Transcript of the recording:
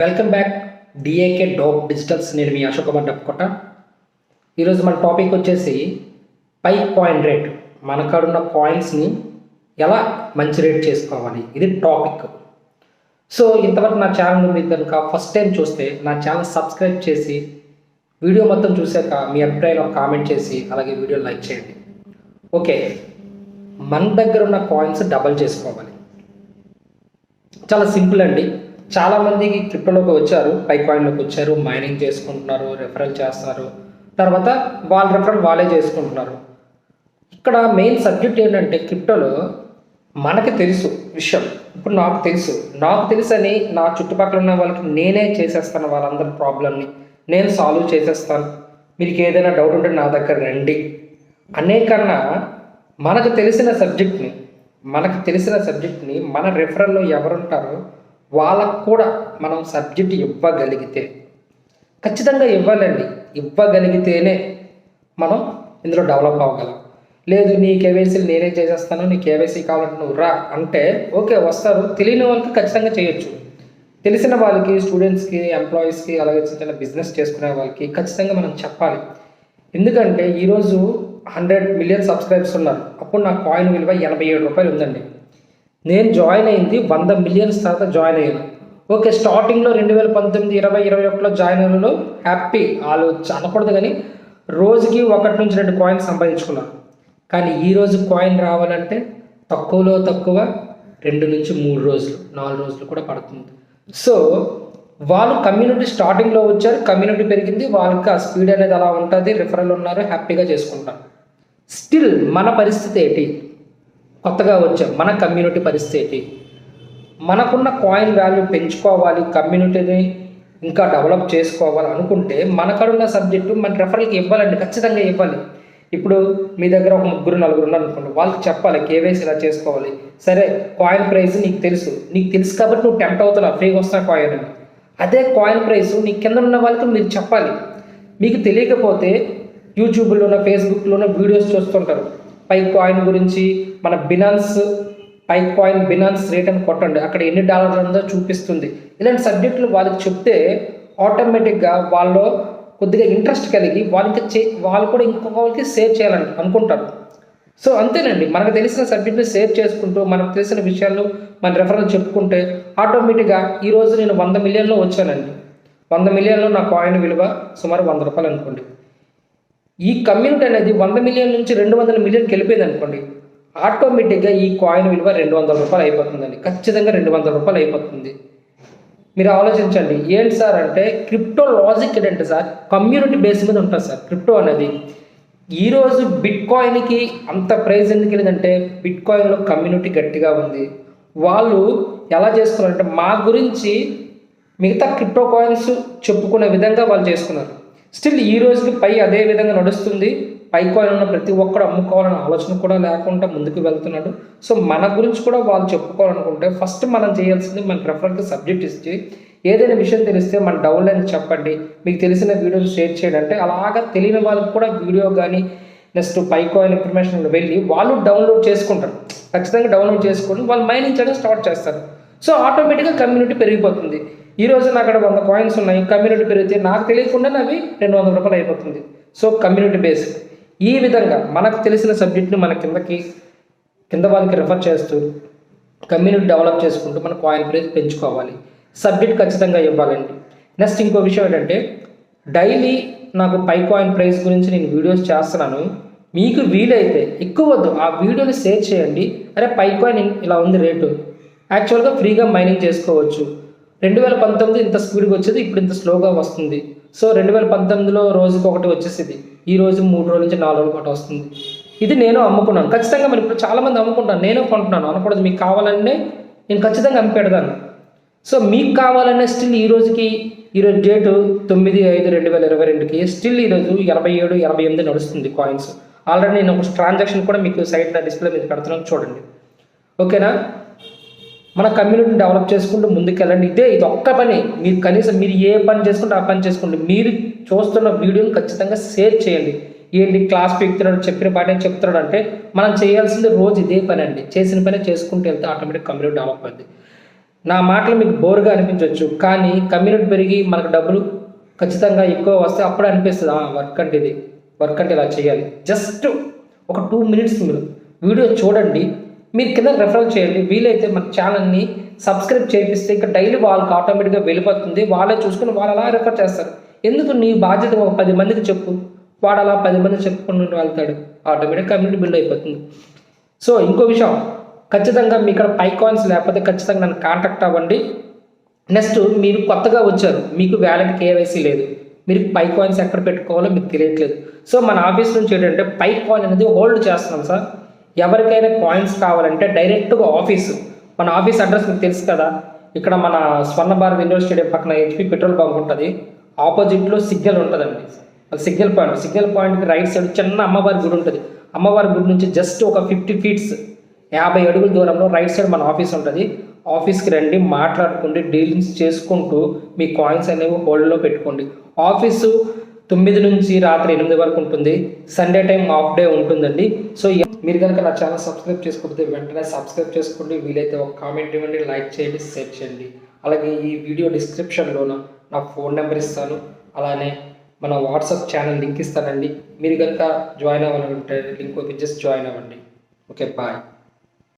Welcome back DAK dope digitals నేను మీ అశోక్ కుమార్ డప్పుకొట్ట ఈరోజు మన టాపిక్ వచ్చేసి పై కాయిన్ రేట్ మన కాడున్న కాయిన్స్ని ఎలా మంచి రేట్ చేసుకోవాలి? ఇది టాపిక్. సో ఇంతవరకు నా ఛానల్ మీరు కనుక ఫస్ట్ టైం చూస్తే నా ఛానల్ సబ్స్క్రైబ్ చేసి వీడియో మొత్తం చూశాక మీ అభిప్రాయంలో కామెంట్ చేసి అలాగే వీడియో లైక్ చేయండి. ఓకే. మన దగ్గర ఉన్న కాయిన్స్ డబల్ చేసుకోవాలి. చాలా సింపుల్ అండి. చాలా మందికి క్రిప్టోలోకి వచ్చారు. పై పాయింట్లోకి వచ్చారు. మైనింగ్ చేసుకుంటున్నారు. రెఫరల్ చేస్తారు. తర్వాత వాళ్ళ రెఫరల్ వాళ్ళే చేసుకుంటున్నారు. ఇక్కడ మెయిన్ సబ్జెక్ట్ ఏంటంటే క్రిప్టోలో మనకి తెలుసు విషయం. ఇప్పుడు నాకు తెలుసు. నాకు తెలుసు అని నా చుట్టుపక్కల ఉన్న వాళ్ళకి నేనే చేసేస్తాను. వాళ్ళందరి ప్రాబ్లమ్ని నేను సాల్వ్ చేసేస్తాను. మీకు ఏదైనా డౌట్ ఉంటే నా దగ్గర రండి. అనే కన్నా మనకు తెలిసిన సబ్జెక్ట్ని మనకు తెలిసిన సబ్జెక్ట్ని మన రెఫరల్లో ఎవరుంటారో వాళ్ళకు కూడా మనం సబ్జెక్ట్ ఇవ్వగలిగితే ఖచ్చితంగా ఇవ్వాలండి. ఇవ్వగలిగితేనే మనం ఇందులో డెవలప్ అవ్వగలం. లేదు నీ కేవైసీలు నేనే చేసేస్తాను నీ కేవైసీ కావాలంటే నువ్వు రా అంటే ఓకే వస్తారు. తెలియని వాళ్ళకి ఖచ్చితంగా చేయొచ్చు. తెలిసిన వాళ్ళకి స్టూడెంట్స్కి ఎంప్లాయీస్కి అలాగే చిన్న చిన్న బిజినెస్ చేసుకునే వాళ్ళకి ఖచ్చితంగా మనం చెప్పాలి. ఎందుకంటే ఈరోజు హండ్రెడ్ మిలియన్ సబ్స్క్రైబ్స్ ఉన్నారు. అప్పుడు నా కాయిన్ విలువ ఎనభై ఏడు రూపాయలు ఉందండి. నేను జాయిన్ అయింది వంద మిలియన్స్ తర్వాత జాయిన్ అయ్యాను. ఓకే స్టార్టింగ్లో రెండు వేల పంతొమ్మిది ఇరవై ఇరవై ఒకటిలో జాయిన్ అయినలో హ్యాపీ వాళ్ళు అనకూడదు కానీ రోజుకి ఒకటి నుంచి రెండు కాయిన్స్ సంపాదించుకున్నాను కానీ ఈ రోజు కాయిన్ రావాలంటే తక్కువలో తక్కువ రెండు నుంచి మూడు రోజులు నాలుగు రోజులు కూడా పడుతుంది. సో వాళ్ళు కమ్యూనిటీ స్టార్టింగ్లో వచ్చారు కమ్యూనిటీ పెరిగింది వాళ్ళకి ఆ స్పీడ్ అనేది అలా ఉంటుంది రిఫరల్ ఉన్నారు హ్యాపీగా చేసుకుంటారు. స్టిల్ మన పరిస్థితి ఏంటి? కొత్తగా వచ్చాం మన కమ్యూనిటీ పరిస్థితి. మనకున్న కాయిన్ వాల్యూ పెంచుకోవాలి కమ్యూనిటీని ఇంకా డెవలప్ చేసుకోవాలి అనుకుంటే మనకడున్న సబ్జెక్టు మన రెఫరల్కి ఇవ్వాలండి ఖచ్చితంగా ఇవ్వాలి. ఇప్పుడు మీ దగ్గర ఒక ముగ్గురు నలుగురు ఉన్నారు అనుకోండి వాళ్ళకి చెప్పాలి కేవైసీ ఇలా చేసుకోవాలి. సరే కాయిన్ ప్రైస్ నీకు తెలుసు. నీకు తెలుసు కాబట్టి నువ్వు టెంప్ట్ అవుతున్నావు ఫ్రీగా వస్తున్న కాయిన్ అని. అదే కాయిన్ ప్రైస్ నీ కింద ఉన్న వాళ్ళకి మీరు చెప్పాలి. మీకు తెలియకపోతే యూట్యూబ్లోనో ఫేస్బుక్లోనో వీడియోస్ చూస్తుంటారు. పై కాయిన్ గురించి మన Binance Pi coin Binance rate అని కొట్టండి. అక్కడ ఎన్ని డాలర్లు ఉందో చూపిస్తుంది. ఇలాంటి సబ్జెక్టులు వాళ్ళకి చెప్తే ఆటోమేటిక్గా వాళ్ళు కొద్దిగా ఇంట్రెస్ట్ కలిగి వాళ్ళకి చే వాళ్ళు కూడా ఇంకొక వాళ్ళకి సేవ్ చేయాలని అనుకుంటారు. సో అంతేనండి. మనకు తెలిసిన సబ్జెక్ట్ని సేవ్ చేసుకుంటూ మనకు తెలిసిన విషయాలు మన రెఫరల్ చెప్పుకుంటే ఆటోమేటిక్గా ఈరోజు నేను వంద మిలియన్లో వచ్చానండి. వంద మిలియన్లో నా కాయిన్ విలువ సుమారు వంద రూపాయలు అనుకోండి. ఈ కమ్యూనిటీ అనేది వంద మిలియన్ నుంచి రెండు వందల మిలియన్కి వెళ్ళిపోయింది అనుకోండి ఆటోమేటిక్గా ఈ కాయిన్ విలువ రెండు వందల రూపాయలు అయిపోతుందండి. ఖచ్చితంగా రెండు వందల రూపాయలు అయిపోతుంది. మీరు ఆలోచించండి ఏంటి సార్ అంటే క్రిప్టో లాజిక్ ఏంటంటే సార్ కమ్యూనిటీ బేస్ మీద ఉంటుంది సార్ క్రిప్టో అనేది. ఈరోజు బిట్ కాయిన్కి అంత ప్రైజ్ ఎందుకు వెళ్ళిందంటే బిట్ కాయిన్లో కమ్యూనిటీ గట్టిగా ఉంది. వాళ్ళు ఎలా చేసుకున్నారంటే మా గురించి మిగతా క్రిప్టో కాయిన్స్ చెప్పుకునే విధంగా వాళ్ళు చేసుకున్నారు స్టిల్ ఈ రోజుకి పై అదే విధంగా నడుస్తుంది. పై కాయిన్ ఉన్న ప్రతి ఒక్కరు అమ్ముకోవాలనే ఆలోచన కూడా లేకుండా ముందుకు వెళ్తున్నాడు. సో మన గురించి కూడా వాళ్ళు చెప్పుకోవాలనుకుంటే ఫస్ట్ మనం చేయాల్సింది మన ప్రిఫరెన్స్ సబ్జెక్ట్ ఇచ్చి ఏదైనా విషయం తెలిస్తే మన డౌన్లైన్ చెప్పండి. మీకు తెలిసిన వీడియోలు షేర్ చేయండి. అంటే అలాగా తెలియని వాళ్ళకి కూడా వీడియో కానీ నెక్స్ట్ పై కాయిన్ ఇన్ఫర్మేషన్ వెళ్ళి వాళ్ళు డౌన్లోడ్ చేసుకుంటారు. ఖచ్చితంగా డౌన్లోడ్ చేసుకొని వాళ్ళు మైనింగ్ చేయడం స్టార్ట్ చేస్తారు. సో ఆటోమేటిక్గా కమ్యూనిటీ పెరిగిపోతుంది. ఈ రోజు నా అక్కడ వంద కాయిన్స్ ఉన్నాయి. కమ్యూనిటీ పెరిగితే నాకు తెలియకుండా అవి రెండు వందల రూపాయలు అయిపోతుంది. సో కమ్యూనిటీ బేస్ ఈ విధంగా మనకు తెలిసిన సబ్జెక్ట్ని మన కిందకి కింద వాళ్ళకి రిఫర్ చేస్తూ కమ్యూనిటీ డెవలప్ చేసుకుంటూ మన కాయిన్ ప్రైస్ పెంచుకోవాలి. సబ్జెక్ట్ ఖచ్చితంగా ఇవ్వాలండి. నెక్స్ట్ ఇంకో విషయం ఏంటంటే డైలీ నాకు పై కాయిన్ ప్రైస్ గురించి నేను వీడియోస్ చేస్తున్నాను. మీకు వీలైతే ఎక్కువ వద్దు. ఆ వీడియోని షేర్ చేయండి. అరే పై కాయిన్ ఇలా ఉంది రేటు. యాక్చువల్గా ఫ్రీగా మైనింగ్ చేసుకోవచ్చు. రెండు వేల పంతొమ్మిది ఇంత స్పీడ్గా వచ్చేది ఇప్పుడు ఇంత స్లోగా వస్తుంది. సో రెండు వేల పంతొమ్మిదిలో రోజుకి ఒకటి వచ్చేసింది. ఈ రోజు మూడు రోజుల నుంచి నాలుగు రోజులు ఒకటి వస్తుంది. ఇది నేను అమ్ముకున్నాను. ఖచ్చితంగా మరి ఇప్పుడు చాలామంది అమ్ముకుంటాను నేను కొంటున్నాను అనకూడదు. మీకు కావాలంటే నేను ఖచ్చితంగా అమ్మి పెడతాను. సో మీకు కావాలనే స్టిల్ ఈ రోజుకి ఈరోజు డేటు తొమ్మిది ఐదు రెండు వేల ఇరవై రెండుకి స్టిల్ ఈరోజు ఎనభై ఏడు ఎనభై ఎనిమిది నడుస్తుంది కాయిన్స్ ఆల్రెడీ నేను ఒక ట్రాన్సాక్షన్ కూడా మీకు సైట్ డిస్ప్లే మీద పెడుతున్నాను. చూడండి. ఓకేనా మన కమ్యూనిటీని డెవలప్ చేసుకుంటూ ముందుకెళ్ళండి. ఇదే ఇది ఒక్క పని. మీరు కనీసం మీరు ఏ పని చేసుకుంటే ఆ పని చేసుకోండి. మీరు చూస్తున్న వీడియోని ఖచ్చితంగా షేర్ చేయండి. ఏంటి క్లాస్ పెడుతున్నాడు చెప్పిన పాటే చెప్తున్నాడు అంటే మనం చేయాల్సింది రోజు ఇదే పని అండి. చేసిన పని చేసుకుంటూ వెళ్తే ఆటోమేటిక్ కమ్యూనిటీ డెవలప్ అవుతుంది నా మాటలు మీకు బోర్గా అనిపించవచ్చు కానీ కమ్యూనిటీ పెరిగి మనకు డబ్బులు ఖచ్చితంగా ఎక్కువ వస్తే అప్పుడు అనిపిస్తుంది. వర్క్ అంటే ఇది. వర్క్ అంటే ఇలా చేయాలి. జస్ట్ ఒక టూ మినిట్స్ మీరు. వీడియో చూడండి. మీరు కింద రెఫరల్ చేయండి. వీలైతే మన ఛానల్ని సబ్స్క్రైబ్ చేపిస్తే ఇంకా డైలీ వాళ్ళకి ఆటోమేటిక్గా వెళ్ళిపోతుంది. వాళ్ళే చూసుకుని వాళ్ళు అలా రెఫర్ చేస్తారు. ఎందుకు నీ బాధ్యత ఒక పది మందికి చెప్పు? వాడు అలా పది మంది చెప్పుకుంటూ వెళ్తాడు. ఆటోమేటిక్ కమ్యూనిటీ బిల్డ్ అయిపోతుంది. సో ఇంకో విషయం. ఖచ్చితంగా మీ ఇక్కడ పై కాయిన్స్ లేకపోతే ఖచ్చితంగా నన్ను కాంటాక్ట్ అవ్వండి. నెక్స్ట్ మీరు కొత్తగా వచ్చారు. మీకు వ్యాలెట్ కేవైసీ లేదు. మీరు పై కాయిన్స్ ఎక్కడ పెట్టుకోవాలో మీకు తెలియట్లేదు. సో మన ఆఫీస్ నుంచి ఏంటంటే పై కాయిన్ అనేది హోల్డ్ చేస్తున్నాం సార్. ఎవరికైనా కాయిన్స్ కావాలంటే డైరెక్ట్గా ఆఫీసు మన ఆఫీస్ అడ్రస్ మీకు తెలుసు కదా? ఇక్కడ మన స్వర్ణ భారత్ ఇండోర్ స్టేడియం పక్కన హెచ్పి పెట్రోల్ బంక్ ఉంటుంది. ఆపోజిట్లో సిగ్నల్ ఉంటుందండి. సిగ్నల్ పాయింట్ సిగ్నల్ పాయింట్కి రైట్ సైడ్ చిన్న అమ్మవారి గుడి ఉంటుంది. అమ్మవారి గుడి నుంచి జస్ట్ ఒక ఫిఫ్టీ ఫీట్స్ యాభై అడుగుల దూరంలో రైట్ సైడ్ మన ఆఫీస్ ఉంటుంది. ఆఫీస్కి రండి మాట్లాడుకుంటే డీలింగ్స్ చేసుకుంటూ మీ కాయిన్స్ అనేవి హోల్డ్లో పెట్టుకోండి. ఆఫీసు తొమ్మిది నుంచి రాత్రి ఎనిమిది వరకు ఉంటుంది. సండే టైం ఆఫ్ డే ఉంటుందండి. సో మీరు కనుక నా ఛానల్ సబ్స్క్రైబ్ చేసుకోకపోతే వెంటనే సబ్స్క్రైబ్ చేసుకోండి. వీలైతే ఒక కామెంట్ ఇవ్వండి లైక్ చేయండి షేర్ చేయండి. అలాగే ఈ వీడియో డిస్క్రిప్షన్లోన నా ఫోన్ నెంబర్ ఇస్తాను. అలానే మన వాట్సాప్ ఛానల్ లింక్ ఇస్తానండి. మీరు కనుక జాయిన్ అవ్వాలంటే లింక్ ఓపెన్ చేసి జాయిన్ అవ్వండి. Okay bye